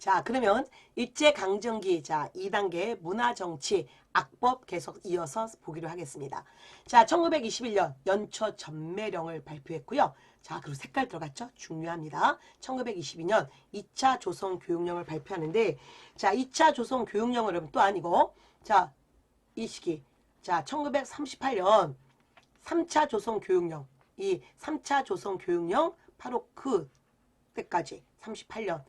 자, 그러면 일제강점기 자 2단계 문화정치 악법 계속 이어서 보기로 하겠습니다. 자, 1921년 연초 전매령을 발표했고요. 자, 그리고 색깔 들어갔죠? 중요합니다. 1922년 2차 조선 교육령을 발표하는데 자, 2차 조선 교육령은 여러분 또 아니고 자, 이 시기 자, 1938년 3차 조선 교육령 이 3차 조선 교육령 바로 그 때까지 38년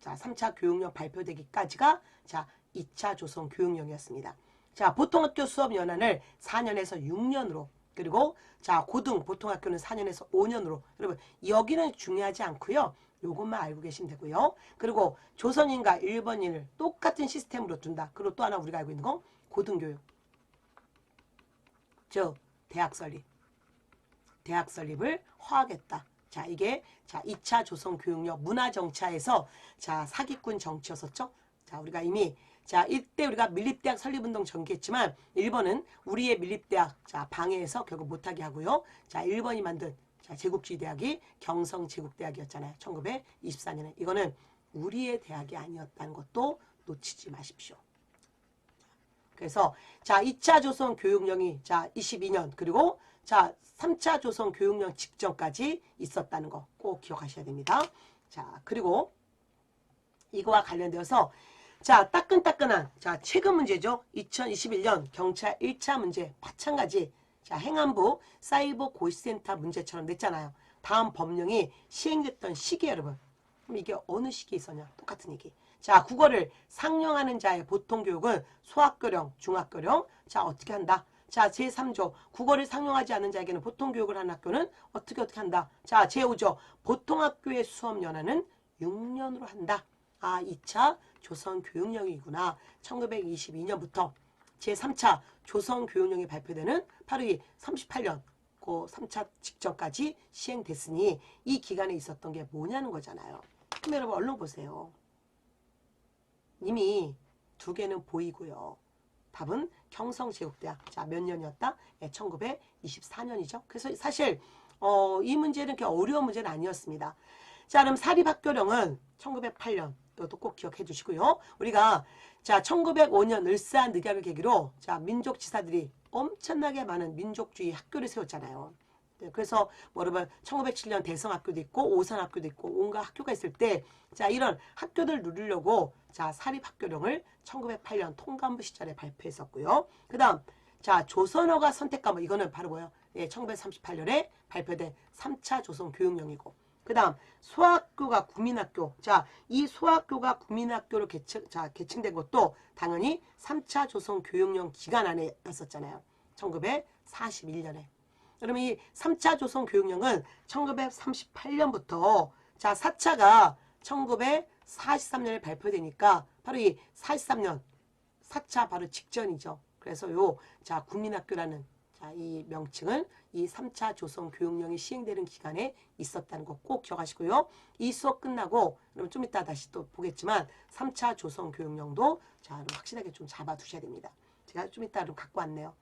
자 3차 교육령 발표되기까지가 자 2차 조선 교육령이었습니다. 자 보통학교 수업 연한을 4년에서 6년으로 그리고 자 고등 보통학교는 4년에서 5년으로 여러분 여기는 중요하지 않고요. 요것만 알고 계시면 되고요. 그리고 조선인과 일본인을 똑같은 시스템으로 둔다. 그리고 또 하나 우리가 알고 있는 건 고등교육. 즉 대학 설립. 대학 설립을 허하겠다. 자, 이게 자, 2차 조선 교육력 문화 정차에서 자, 사기꾼 정치였었죠. 자, 우리가 이미 자, 이때 우리가 밀립대학 설립운동 전개했지만 1번은 우리의 밀립대학 자, 방해해서 결국 못하게 하고요. 자, 1번이 만든 자, 제국주의 대학이 경성 제국대학이었잖아요. 1924년에. 이거는 우리의 대학이 아니었다는 것도 놓치지 마십시오. 그래서 자 2차 조선 교육령이 자 22년 그리고 자 3차 조선 교육령 직전까지 있었다는 거 꼭 기억하셔야 됩니다. 자 그리고 이거와 관련되어서 자 따끈따끈한 자 최근 문제죠. 2021년 경찰 1차 문제 마찬가지 자 행안부 사이버 고시센터 문제처럼 냈잖아요. 다음 법령이 시행됐던 시기 여러분 그럼 이게 어느 시기에 있었냐? 똑같은 얘기. 자, 국어를 상용하는 자의 보통 교육은 소학교령, 중학교령. 자, 어떻게 한다? 자, 제3조. 국어를 상용하지 않는 자에게는 보통 교육을 하는 학교는 어떻게 어떻게 한다? 자, 제5조. 보통 학교의 수업 연한은 6년으로 한다. 아, 2차 조선 교육령이구나. 1922년부터 제3차 조선 교육령이 발표되는 바로 이 38년 그 3차 직전까지 시행됐으니 이 기간에 있었던 게 뭐냐는 거잖아요. 그럼 여러분 얼른 보세요. 이미 두 개는 보이고요. 답은 경성제국대학. 자, 몇 년이었다? 예, 1924년이죠. 그래서 사실 어, 이 문제는 그렇게 어려운 문제는 아니었습니다. 자, 그럼 사립학교령은 1908년. 이것도 꼭 기억해 주시고요. 우리가 자, 1905년 을사 늑약을 계기로 자, 민족 지사들이 엄청나게 많은 민족주의 학교를 세웠잖아요. 네, 그래서 뭐 여러분 1907년 대성학교도 있고 오산학교도 있고 온갖 학교가 있을 때 자 이런 학교들 누리려고 자 사립학교령을 1908년 통감부 시절에 발표했었고요. 그 다음 자 조선어가 선택 과목 이거는 바로 뭐예요? 예, 1938년에 발표된 3차 조선 교육령이고 그 다음 소학교가 국민학교 자이 소학교가 국민학교로 개칭, 자, 개칭된 것도 당연히 3차 조선 교육령 기간 안에 였었잖아요. 1941년에 그러면 이 3차 조선 교육령은 1938년부터 자 4차가 1943년에 발표되니까 바로 이 43년 4차 바로 직전이죠. 그래서 요자 국민학교라는 자 이 명칭은 이 3차 조선 교육령이 시행되는 기간에 있었다는 거 꼭 기억하시고요. 이 수업 끝나고 그러면 좀 이따 다시 또 보겠지만 3차 조선 교육령도 자 확실하게 좀 잡아 두셔야 됩니다. 제가 좀 이따 좀 갖고 왔네요.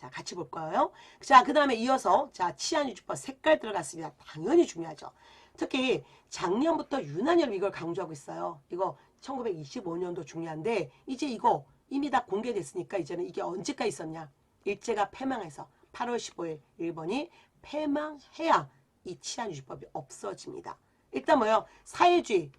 자, 같이 볼 거예요. 자, 그 다음에 이어서, 자, 치안 유지법 색깔 들어갔습니다. 당연히 중요하죠. 특히 작년부터 유난히 이걸 강조하고 있어요. 이거 1925년도 중요한데, 이제 이거 이미 다 공개됐으니까 이제는 이게 언제까지 있었냐. 일제가 패망해서 8월 15일 일본이 패망해야 이 치안 유지법이 없어집니다. 일단 뭐요? 사회주의.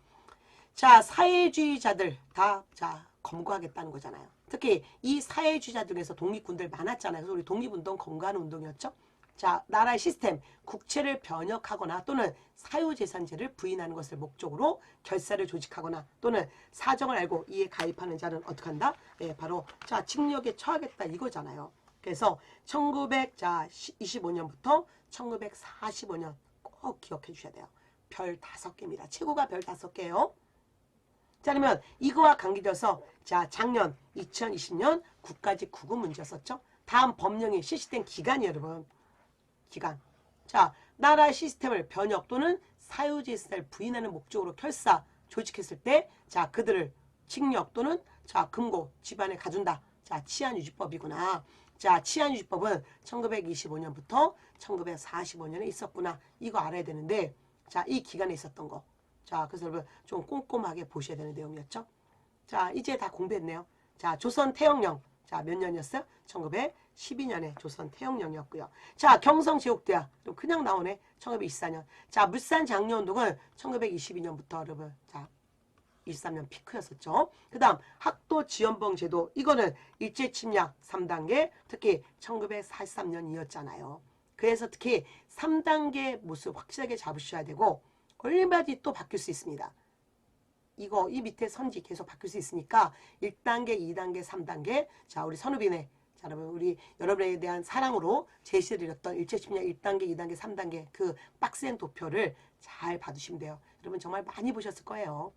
자, 사회주의자들 다, 자, 검거하겠다는 거잖아요. 특히 이 사회주의자 중에서 독립군들 많았잖아요. 그래서 우리 독립운동 검거하는 운동이었죠. 자, 나라의 시스템, 국채를 변혁하거나 또는 사유재산제를 부인하는 것을 목적으로 결사를 조직하거나 또는 사정을 알고 이에 가입하는 자는 어떻게 한다? 예, 바로 자, 징역에 처하겠다 이거잖아요. 그래서 1925년부터 1945년 꼭 기억해 주셔야 돼요. 별 다섯 개입니다. 최고가 별 다섯 개예요. 자 그러면 이거와 관계돼서 자 작년 2020년 국가직 국어 문제였었죠. 다음 법령이 실시된 기간이 여러분 기간. 자 나라 시스템을 변혁 또는 사유지세를 부인하는 목적으로 결사 조직했을 때 자 그들을 징역 또는 자 금고 집안에 가둔다. 자 치안유지법이구나. 자 치안유지법은 1925년부터 1945년에 있었구나. 이거 알아야 되는데 자 이 기간에 있었던 거. 자, 그래서 여러분 좀 꼼꼼하게 보셔야 되는 내용이었죠. 자, 이제 다 공부했네요. 자, 조선 태영령. 자, 몇 년이었어요? 1912년에 조선 태영령이었고요. 자, 경성제국대학. 좀 그냥 나오네. 1924년. 자, 물산 장려운동은 1922년부터 여러분. 자, 23년 피크였었죠. 그 다음 학도 지연봉 제도 이거는 일제 침략 3단계 특히 1943년이었잖아요. 그래서 특히 3단계 모습 확실하게 잡으셔야 되고 얼마든지 또 바뀔 수 있습니다. 이거 이 밑에 선지 계속 바뀔 수 있으니까 1단계, 2단계, 3단계 자 우리 선우빈의 자 여러분 우리 여러분에 대한 사랑으로 제시해드렸던 일제 침략 1단계, 2단계, 3단계 그 빡센 도표를 잘 봐두시면 돼요. 여러분 정말 많이 보셨을 거예요.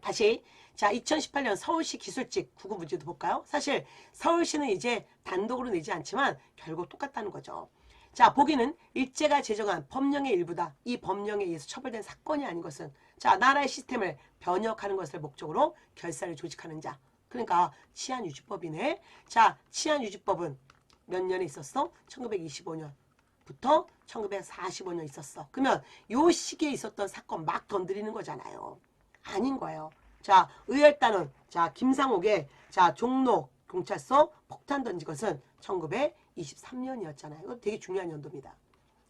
다시 자 2018년 서울시 기술직 국어 문제도 볼까요? 사실 서울시는 이제 단독으로 내지 않지만 결국 똑같다는 거죠. 자 보기는 일제가 제정한 법령의 일부다. 이 법령에 의해서 처벌된 사건이 아닌 것은 자 나라의 시스템을 변혁하는 것을 목적으로 결사를 조직하는 자. 그러니까 치안유지법이네. 자 치안유지법은 몇 년에 있었어? 1925년부터 1945년 있었어. 그러면 요 시기에 있었던 사건 막 건드리는 거잖아요. 아닌 거예요. 자, 의열단은 자, 김상옥의 자, 종로 경찰서 폭탄 던진 것은 1923년이었잖아요. 이거 되게 중요한 연도입니다.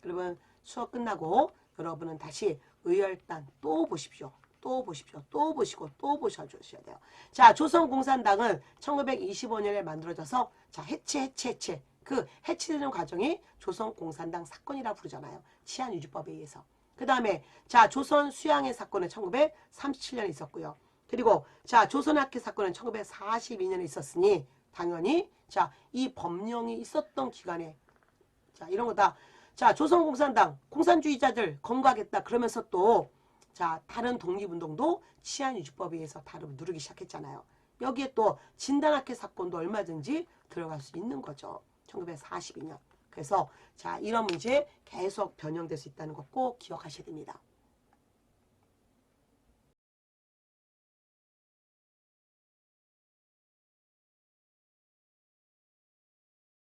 여러분 수업 끝나고 여러분은 다시 의열단 또 보십시오. 또 보십시오. 또 보시고 또 보셔주셔야 돼요. 자, 조선공산당은 1925년에 만들어져서 자, 해체, 해체, 해체. 그 해체되는 과정이 조선공산당 사건이라 부르잖아요. 치안유지법에 의해서. 그 다음에 자 조선 수양의 사건은 1937년에 있었고요. 그리고 자 조선학회 사건은 1942년에 있었으니 당연히 자 이 법령이 있었던 기간에 자 이런 거다. 자 조선공산당 공산주의자들 검거하겠다 그러면서 또 자 다른 독립운동도 치안유지법에 의해서 다른 누르기 시작했잖아요. 여기에 또 진단학회 사건도 얼마든지 들어갈 수 있는 거죠. 1942년. 그래서 자 이런 문제 계속 변형될 수 있다는 거꼭 기억하셔야 됩니다.